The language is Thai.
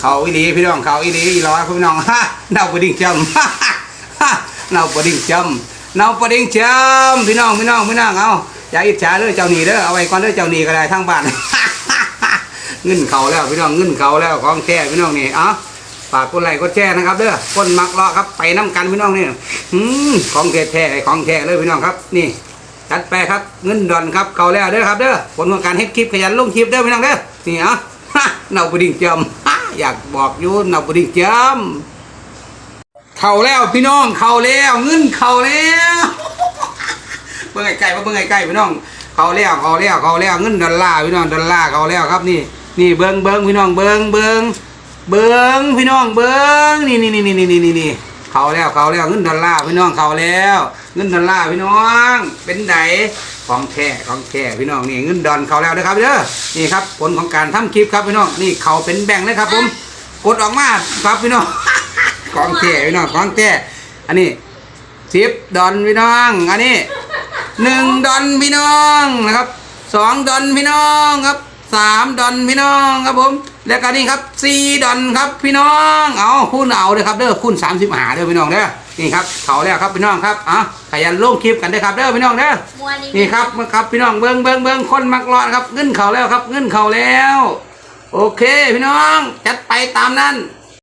เขาอีหลีพี่น้องเขาอีหลีอีร้อยพี่น้องฮะเน่าปดิ่งจำฮะเน่าปดิ่งจำเน่าปดิ่งจำพี่น้องพี่น้องพี่น้องเอาอย่าอิจฉาเลยเจ้าหนีเด้อเอาไว้ก่อนเด้อเจ้าหนีก็ได้ทั้งบ้านเงินเขาแล้วพี่น้องเงินเขาแล้วของแท้พี่น้องนี่เอ้าฝากกดไหลกดแชร์นะครับเด้อคนมักเลาะครับไปน้ำกันพี่น้องนี่อืมของแท้แท้ๆของแท้เลยพี่น้องครับ นี่จัดไปครับเงินดอนครับเขาแล้วเด้อครับเด้อผลของการเฮ็ดคลิปขยันลงคลิปเด้อพี่น้องเด้อนี่เอะเนาบดิ่งจำ อยากบอกอยู่นาบดิ่งจำเขาแล้วพี่น้องเขาแล้วเงินเขาแล้วเบื้องไกลๆเบื้องไกลๆพี่น้องเขาแล้วเขาแล้วเขาแล้วเงินดอลลาร์พี่น้องดอลลาร์เขาแล้วครับนี่นี่เบิ้งเบิ้งพี่น้องเบิ้งเบิ้งเบิ้งพี่น้องเบิ้งนี่นี่นี่นี่นี่นี่ เขาแล้วเขาแล้วเงินดอลลาร์พี่น้องเขาแล้วเงินดอลลาร์พี่น้อง เป็นไดของแท้ของแท้พี่น้องนี่เงินดอนเขาแล้วนะครับเด้อนี่ครับผลของการทำคลิปครับพี่น้องนี่เขาเป็นแบ่งเลยครับ ผมกดออกมาครับพี่น้องของแท้พี่น้องของแท้อันนี้สิบดอนพี่น้อง อันนี้หนึ่งดอนพี่น้องนะครับสองดอนพี่น้องครับ สามดอนพี่น้องครับผมแล้วก็นี่ครับสี่ดอนครับพี่น้องเอาคูณเอาเลยครับเด้อคูณสามสิบหาเด้อพี่น้องเด้อนี่ครับเขาแล้วครับพี่น้องครับอะขยันลงคลิปกันเด้อครับเด้อพี่น้องเด้อมวนนี่ครับมาครับพี่น้องเบิ้งเบิ้งเบิ้งคนมักรอดครับเงินเขาแล้วครับเงินเขาแล้ว โอเคพี่น้องจัดไปตามนั้น